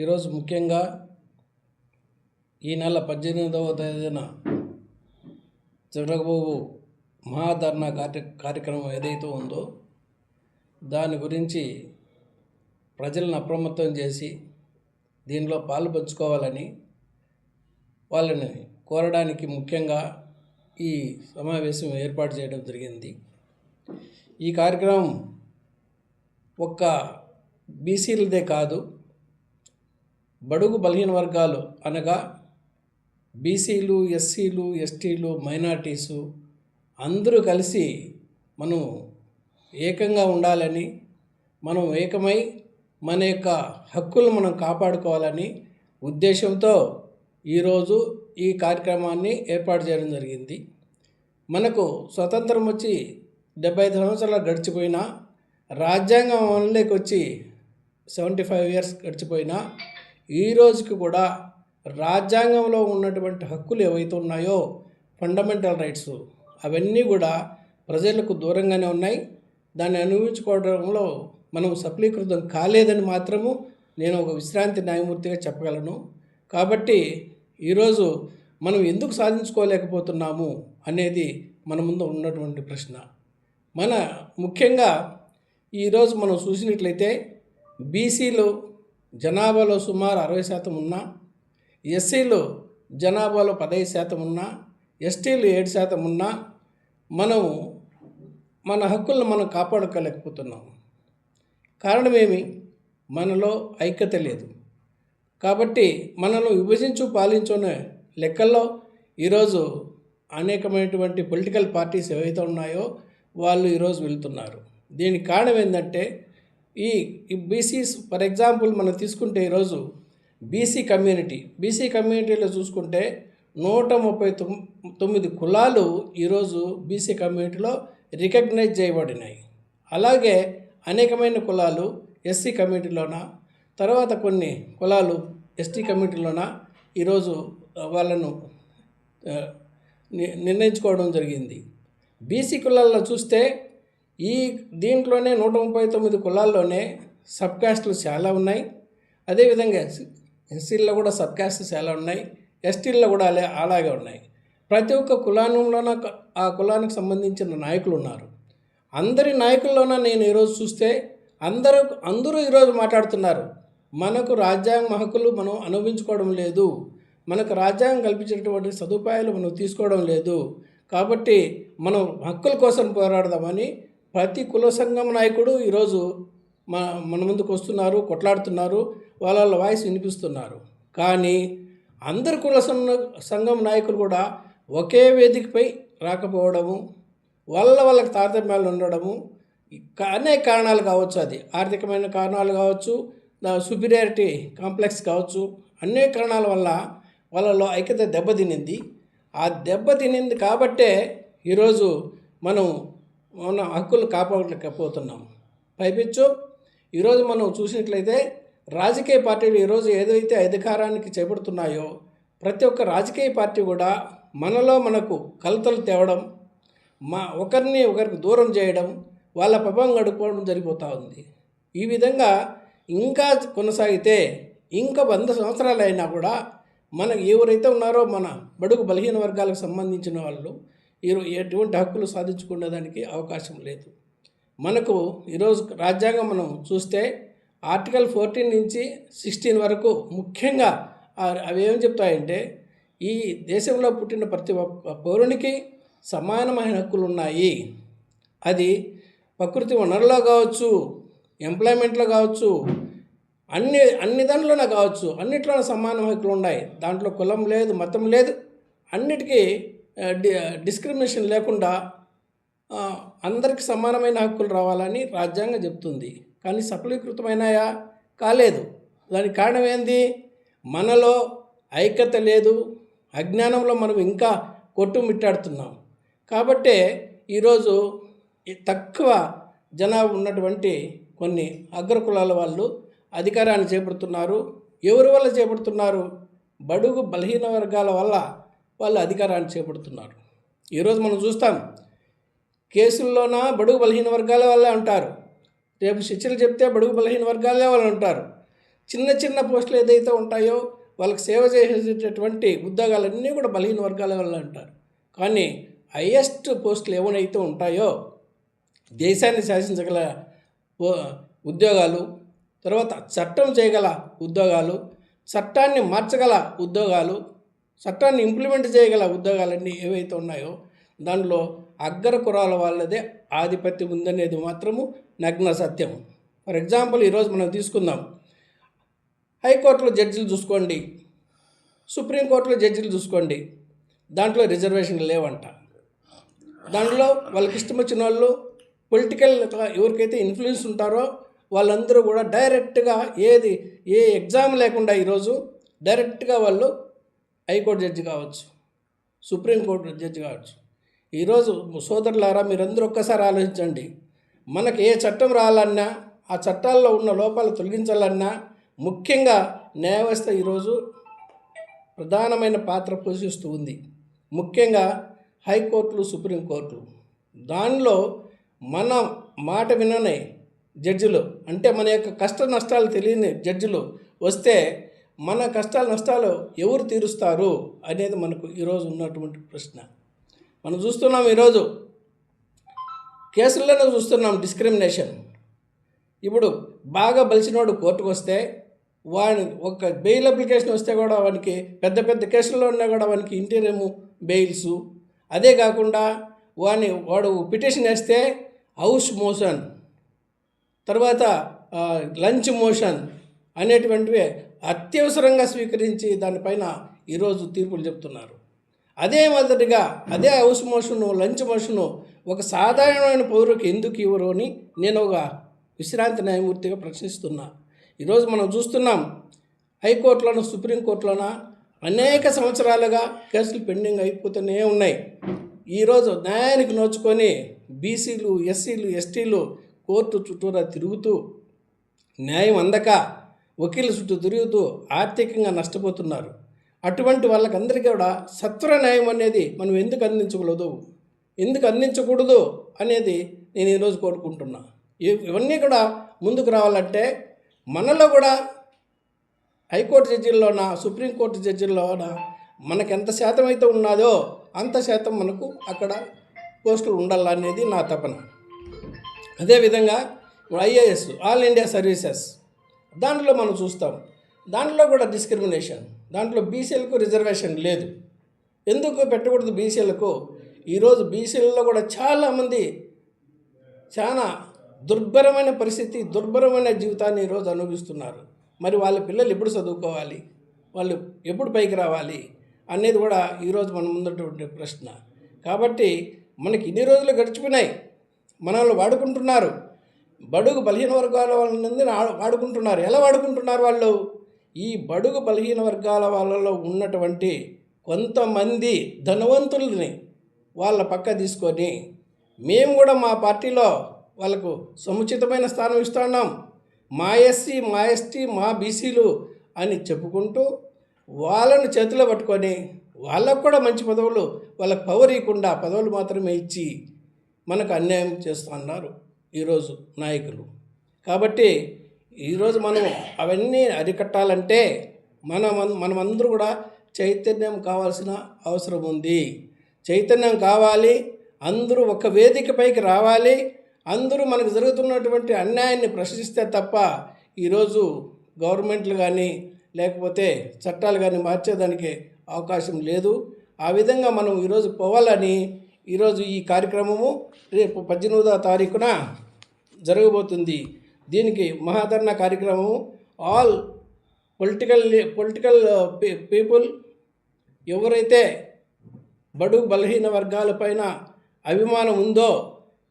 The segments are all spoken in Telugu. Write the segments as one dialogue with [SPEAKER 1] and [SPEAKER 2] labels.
[SPEAKER 1] ఈరోజు ముఖ్యంగా ఈ నెల పద్దెనిమిదవ తేదీన జరగబోవు మహాధర్నా కార్య కార్యక్రమం ఏదైతే ఉందో దాని గురించి ప్రజలను అప్రమత్తం చేసి దీనిలో పాలు పంచుకోవాలని వాళ్ళని కోరడానికి ముఖ్యంగా ఈ సమావేశం ఏర్పాటు చేయడం జరిగింది. ఈ కార్యక్రమం ఒక్క బీసీలదే కాదు బడుగు బలహీన వర్గాలు అనగా బీసీలు ఎస్సీలు ఎస్టీలు మైనార్టీసు అందరూ కలిసి మనం ఏకంగా ఉండాలని మనం ఏకమై మన యొక్క హక్కులు మనం కాపాడుకోవాలని ఉద్దేశంతో ఈరోజు ఈ కార్యక్రమాన్ని ఏర్పాటు చేయడం జరిగింది. మనకు స్వతంత్రం వచ్చి డెబ్బై ఐదు సంవత్సరాలు గడిచిపోయినా రాజ్యాంగం అమలులోకి వచ్చి సెవెంటీ ఫైవ్ ఇయర్స్ గడిచిపోయినా ఈ రోజుకి కూడా రాజ్యాంగంలో ఉన్నటువంటి హక్కులు ఏవైతే ఉన్నాయో ఫండమెంటల్ రైట్స్ అవన్నీ కూడా ప్రజలకు దూరంగానే ఉన్నాయి. దాన్ని అనుభవించుకోవడంలో మనం సఫలీకృతం కాలేదని మాత్రము నేను ఒక విశ్రాంతి న్యాయమూర్తిగా చెప్పగలను. కాబట్టి ఈరోజు మనం ఎందుకు సాధించుకోలేకపోతున్నాము అనేది మన ముందు ఉన్నటువంటి ప్రశ్న. మన ముఖ్యంగా ఈరోజు మనం చూసినట్లయితే బీసీలు జనాభాలో సుమారు అరవై శాతం ఉన్నా ఎస్సీలు జనాభాలో పదహైదు శాతం ఉన్నా ఎస్టీలు ఏడు శాతం ఉన్నా మనం మన హక్కులను మనం కాపాడుకోలేకపోతున్నాం. కారణమేమి మనలో ఐక్యత లేదు. కాబట్టి మనల్ని విభజించు పాలించునే లెక్కల్లో ఈరోజు అనేకమైనటువంటి పొలిటికల్ పార్టీస్ ఏవైతే ఉన్నాయో వాళ్ళు ఈరోజు వెళ్తున్నారు. దీనికి కారణం ఏంటంటే ఈ బీసీ బీసీస్ ఫర్ ఎగ్జాంపుల్ మనం తీసుకుంటే ఈరోజు బీసీ కమ్యూనిటీ బీసీ కమ్యూనిటీలో చూసుకుంటే నూట ముప్పై తొమ్ తొమ్మిది కులాలు ఈరోజు బీసీ కమ్యూనిటీలో రికగ్నైజ్ చేయబడినాయి. అలాగే అనేకమైన కులాలు ఎస్సీ కమ్యూనిటీలోన తర్వాత కొన్ని కులాలు ఎస్టీ కమ్యూనిటీలోన ఈరోజు వాళ్ళను ని- నిర్ణయించుకోవడం జరిగింది. బీసీ కులాల్లో చూస్తే ఈ దీంట్లోనే నూట ముప్పై తొమ్మిది కులాల్లోనే సబ్ కాస్టులు చాలా ఉన్నాయి. అదేవిధంగా ఎస్సీల్లో కూడా సబ్ కాస్ట్ చాలా ఉన్నాయి. ఎస్టీల్లో కూడా అలా అలాగే ఉన్నాయి. ప్రతి ఒక్క కులానంలోన ఆ కులానికి సంబంధించిన నాయకులు ఉన్నారు. అందరి నాయకుల్లోన నేను ఈరోజు చూస్తే అందరూ అందరూ ఈరోజు మాట్లాడుతున్నారు. మనకు రాజ్యాంగ హక్కులు మనం అనుభవించుకోవడం లేదు. మనకు రాజ్యాంగం కల్పించినటువంటి సదుపాయాలు మనం తీసుకోవడం లేదు. కాబట్టి మనం హక్కుల కోసం పోరాడదామని ప్రతి కుల సంఘం నాయకుడు ఈరోజు మన మన ముందుకు వస్తున్నారు కొట్లాడుతున్నారు వాళ్ళ వాళ్ళ వాయిస్ వినిపిస్తున్నారు. కానీ అందరు కుల సంఘం నాయకులు కూడా ఒకే వేదికపై రాకపోవడము వాళ్ళ వాళ్ళకి తారతమ్యాలు ఉండడము అనేక కారణాలు కావచ్చు అది. ఆర్థికమైన కారణాలు కావచ్చు సుపీరియారిటీ కాంప్లెక్స్ కావచ్చు అనేక కారణాల వల్ల వాళ్ళలో ఐక్యత దెబ్బతినింది. ఆ దెబ్బతినింది కాబట్టే ఈరోజు మనం మన హక్కులు కాపాడలేకపోతున్నాం. పైపించు ఈరోజు మనం చూసినట్లయితే రాజకీయ పార్టీలు ఈరోజు ఏదైతే అధికారానికి చేపడుతున్నాయో ప్రతి ఒక్క రాజకీయ పార్టీ కూడా మనలో మనకు కలతలు తేవడం మా ఒకరిని ఒకరికి దూరం చేయడం వాళ్ళ పపం గడుపుకోవడం జరిగిపోతూ ఉంది. ఈ విధంగా ఇంకా కొనసాగితే ఇంకా వంద సంవత్సరాలు అయినా కూడా మన ఎవరైతే ఉన్నారో మన బడుగు బలహీన వర్గాలకు సంబంధించిన వాళ్ళు ఎటువంటి హక్కులు సాధించుకునేదానికి అవకాశం లేదు. మనకు ఈరోజు రాజ్యాంగం మనం చూస్తే ఆర్టికల్ ఫోర్టీన్ నుంచి సిక్స్టీన్ వరకు ముఖ్యంగా అవి ఏం చెప్తాయంటే ఈ దేశంలో పుట్టిన ప్రతి ఒక్క పౌరునికి సమానమైన హక్కులు ఉన్నాయి. అది ప్రకృతి వనరులో కావచ్చు ఎంప్లాయ్మెంట్లో కావచ్చు అన్ని అన్ని దానిలోనే కావచ్చు. అన్నిట్లోనే సమాన హక్కులు ఉన్నాయి. దాంట్లో కులం లేదు మతం లేదు. అన్నిటికీ డిస్క్రిమినేషన్ లేకుండా అందరికి సమానమైన హక్కులు రావాలని రాజ్యాంగం చెప్తుంది. కానీ సఫలీకృతమైనాయా? కాలేదు. దానికి కారణం ఏంది? మనలో ఐక్యత లేదు. అజ్ఞానంలో మనం ఇంకా కొట్టుమిట్టాడుతున్నాం. కాబట్టే ఈరోజు తక్కువ జనాభా ఉన్నటువంటి కొన్ని అగ్రకులాల వాళ్ళు అధికారాన్ని చేపడుతున్నారు. ఎవరి వల్ల చేపడుతున్నారు? బడుగు బలహీన వర్గాల వల్ల వాళ్ళు అధికారాన్ని చేపడుతున్నారు. ఈరోజు మనం చూస్తాం కేసుల్లోన బడుగు బలహీన వర్గాల వాళ్ళే ఉంటారు రేపు శిక్షలు చెప్తే బడుగు బలహీన వర్గాలే వాళ్ళు ఉంటారు చిన్న చిన్న పోస్టులు ఏదైతే ఉంటాయో వాళ్ళకి సేవ చేసేటటువంటి ఉద్యోగాలన్నీ కూడా బలహీన వర్గాల వాళ్ళు అంటారు. కానీ హయ్యెస్ట్ పోస్టులు ఏమైతే ఉంటాయో దేశాన్ని శాసించగల ఉద్యోగాలు తర్వాత చట్టం చేయగల ఉద్యోగాలు చట్టాన్ని మార్చగల ఉద్యోగాలు చట్టాన్ని ఇంప్లిమెంట్ చేయగల ఉద్యోగాలన్నీ ఏవైతే ఉన్నాయో దానిలో అగ్గర కురాల వాళ్ళదే ఆధిపత్యం ఉందనేది మాత్రము నగ్న సత్యం. ఫర్ ఎగ్జాంపుల్ ఈరోజు మనం తీసుకుందాం. హైకోర్టులో జడ్జిలు చూసుకోండి. సుప్రీంకోర్టులో జడ్జిలు చూసుకోండి. దాంట్లో రిజర్వేషన్ లేవంట. దాంట్లో వాళ్ళకి ఇష్టం వచ్చిన వాళ్ళు పొలిటికల్ ఎవరికైతే ఇన్ఫ్లుయెన్స్ ఉంటారో వాళ్ళందరూ కూడా డైరెక్ట్గా ఏది ఏ ఎగ్జామ్ లేకుండా ఈరోజు డైరెక్ట్గా వాళ్ళు హైకోర్టు జడ్జి కావచ్చు సుప్రీంకోర్టు జడ్జి కావచ్చు. ఈరోజు సోదరులారా మీరందరూ ఒక్కసారి ఆలోచించండి. మనకి ఏ చట్టం రావాలన్నా ఆ చట్టాల్లో ఉన్న లోపాలు తొలగించాలన్నా ముఖ్యంగా న్యాయ వ్యవస్థ ఈరోజు ప్రధానమైన పాత్ర పోషిస్తూ ఉంది. ముఖ్యంగా హైకోర్టులు సుప్రీంకోర్టులు దానిలో మన మాట విననే జడ్జిలు అంటే మన యొక్క కష్ట నష్టాలు తెలియని జడ్జిలు వస్తే మన కష్టాలు నష్టాలు ఎవరు తీరుస్తారు అనేది మనకు ఈరోజు ఉన్నటువంటి ప్రశ్న. మనం చూస్తున్నాం ఈరోజు కేసుల్లోనే చూస్తున్నాం డిస్క్రిమినేషన్. ఇప్పుడు బాగా బలిసినోడు కోర్టుకు వస్తే వాడి ఒక బెయిల్ అప్లికేషన్ వస్తే కూడా వానికి పెద్ద పెద్ద కేసుల్లో ఉన్నా కూడా వానికి ఇంటీరియము బెయిల్స్. అదే కాకుండా వాని వాడు పిటిషన్ వేస్తే హౌస్ మోషన్ తర్వాత లంచ్ మోషన్ అనేటువంటివే అత్యవసరంగా స్వీకరించి దానిపైన ఈరోజు తీర్పులు చెప్తున్నారు. అదే మాదిరిగా అదే హౌస్ మోషను లంచ్ మోషను ఒక సాధారణమైన పౌరుకి ఎందుకు ఇవ్వరు అని నేను ఒక విశ్రాంతి న్యాయమూర్తిగా ప్రశ్నిస్తున్నా. ఈరోజు మనం చూస్తున్నాం హైకోర్టులోనూ సుప్రీంకోర్టులోన అనేక సంవత్సరాలుగా కేసులు పెండింగ్ అయిపోతూనే ఉన్నాయి. ఈరోజు న్యాయానికి నోచుకొని బీసీలు ఎస్సీలు ఎస్టీలు కోర్టు చుట్టూరా తిరుగుతూ న్యాయం అందక వకీల చుట్టూ తిరుగుతూ ఆర్థికంగా నష్టపోతున్నారు. అటువంటి వాళ్ళకందరికీ కూడా సత్వర న్యాయం అనేది మనం ఎందుకు అందించకూడదు? ఎందుకు అందించకూడదు అనేది నేను ఈరోజు కోరుకుంటున్నా. ఇవన్నీ కూడా ముందుకు రావాలంటే మనలో కూడా హైకోర్టు జడ్జిల్లోన సుప్రీంకోర్టు జడ్జిల్లోన మనకు ఎంత శాతం అయితే ఉన్నదో అంత శాతం మనకు అక్కడ పోస్టులు ఉండాలనేది నా తపన. అదేవిధంగా ఐఏఎస్ ఆల్ ఇండియా సర్వీసెస్ దాంట్లో మనం చూస్తాం. దాంట్లో కూడా డిస్క్రిమినేషన్ దాంట్లో బీసీలకు రిజర్వేషన్ లేదు. ఎందుకు పెట్టకూడదు బీసీలకు ఈరోజు బీసీలలో కూడా చాలామంది చాలా దుర్భరమైన పరిస్థితి దుర్భరమైన జీవితాన్ని ఈరోజు అనుభవిస్తున్నారు. మరి వాళ్ళ పిల్లలు ఎప్పుడు చదువుకోవాలి? వాళ్ళు ఎప్పుడు పైకి రావాలి? అనేది కూడా ఈరోజు మన ముందున్నటువంటి ప్రశ్న. కాబట్టి మనకి ఇన్ని రోజులు గడిచిపోయినాయి. మనల్ని వాడుకుంటున్నారు. బడుగు బలహీన వర్గాల వాళ్ళని వాడుకుంటున్నారు. ఎలా వాడుకుంటున్నారు వాళ్ళు? ఈ బడుగు బలహీన వర్గాల వాళ్ళలో ఉన్నటువంటి కొంతమంది ధనవంతుల్ని వాళ్ళ పక్క తీసుకొని మేము కూడా మా పార్టీలో వాళ్ళకు సముచితమైన స్థానం ఇస్తున్నాం మా ఎస్సీ మా ఎస్టీ మా బీసీలు అని చెప్పుకుంటూ వాళ్ళను చేతిలో పట్టుకొని వాళ్ళకు కూడా మంచి పదవులు వాళ్ళకి పవర్ ఇవ్వకుండా పదవులు మాత్రమే ఇచ్చి మనకు అన్యాయం చేస్తున్నారు ఈరోజు నాయకులు. కాబట్టి ఈరోజు మనం అవన్నీ అరికట్టాలంటే మన మనమందరూ కూడా చైతన్యం కావాల్సిన అవసరం ఉంది. చైతన్యం కావాలి అందరూ ఒక వేదికపైకి రావాలి అందరూ మనకు జరుగుతున్నటువంటి అన్యాయాన్ని ప్రశ్నిస్తే తప్ప ఈరోజు గవర్నమెంట్లు కానీ లేకపోతే చట్టాలు కానీ మార్చేదానికి అవకాశం లేదు. ఆ విధంగా మనం ఈరోజు పోవాలని ఈరోజు ఈ కార్యక్రమము రేపు పద్దెనిమిదవ తారీఖున జరగబోతుంది. దీనికి మహాధరణ కార్యక్రమము. ఆల్ పొలిటికల్ పొలిటికల్ పీపుల్ ఎవరైతే బడు బలహీన వర్గాలపైన అభిమానం ఉందో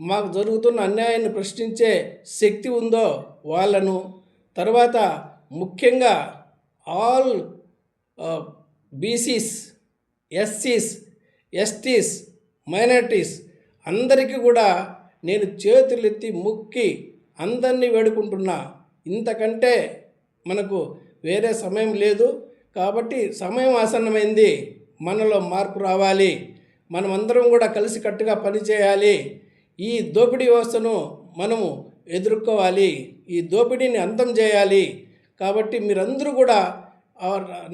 [SPEAKER 1] మాకు జరుగుతున్న అన్యాయాన్ని ప్రశ్నించే శక్తి ఉందో వాళ్ళను తర్వాత ముఖ్యంగా ఆల్ బీసీస్ ఎస్సీస్ ఎస్టీస్ మైనారిటీస్ అందరికీ కూడా నేను చేతులెత్తి మొక్కి అందరినీ వేడుకుంటున్నా. ఇంతకంటే మనకు వేరే సమయం లేదు. కాబట్టి సమయం ఆసన్నమైంది. మనలో మార్పు రావాలి. మనమందరం కూడా కలిసికట్టుగా పనిచేయాలి. ఈ దోపిడీ వ్యవస్థను మనము ఎదుర్కోవాలి. ఈ దోపిడీని అంతం చేయాలి. కాబట్టి మీరందరూ కూడా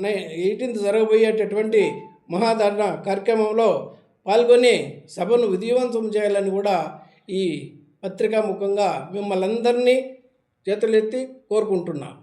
[SPEAKER 1] ఎయిటీన్త్ జరగబోయేటటువంటి మహాధరణ కార్యక్రమంలో పాల్గొని సభను విజయవంతం చేయాలని కూడా ఈ పత్రికా ముఖంగా మిమ్మల్ని అందరినీ చేతులెత్తి కోరుకుంటున్నాను.